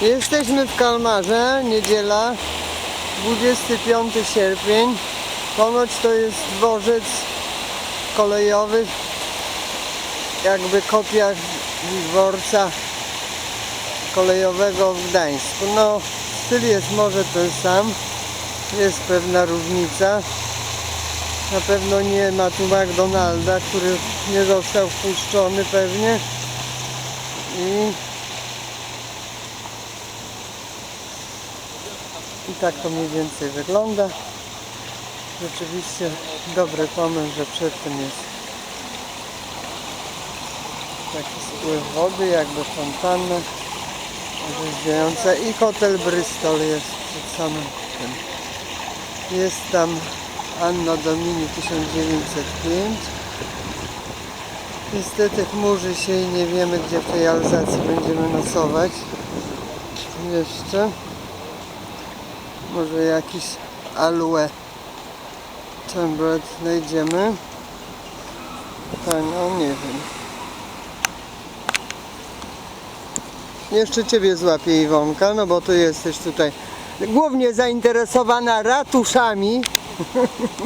Jesteśmy w Kalmarze, niedziela, 25 sierpień. Ponoć to jest dworzec kolejowy, jakby kopia dworca kolejowego w Gdańsku. No, styl jest może ten sam, jest pewna różnica. Na pewno nie ma tu McDonalda, który nie został wpuszczony pewnie. I I tak to mniej więcej wygląda. Rzeczywiście dobry pomysł, że przed tym jest taki spływ wody, jakby fontanna orzeźwiająca i hotel Bristol jest przed samym tym. Jest tam Anno Domini 1905. Niestety chmurzy się i nie wiemy gdzie w tej Alzacji będziemy nocować. Jeszcze. Może jakiś aloe temperate znajdziemy. Tak, no nie wiem. Jeszcze Ciebie złapie Iwonka, no bo Ty jesteś tutaj głównie zainteresowana ratuszami.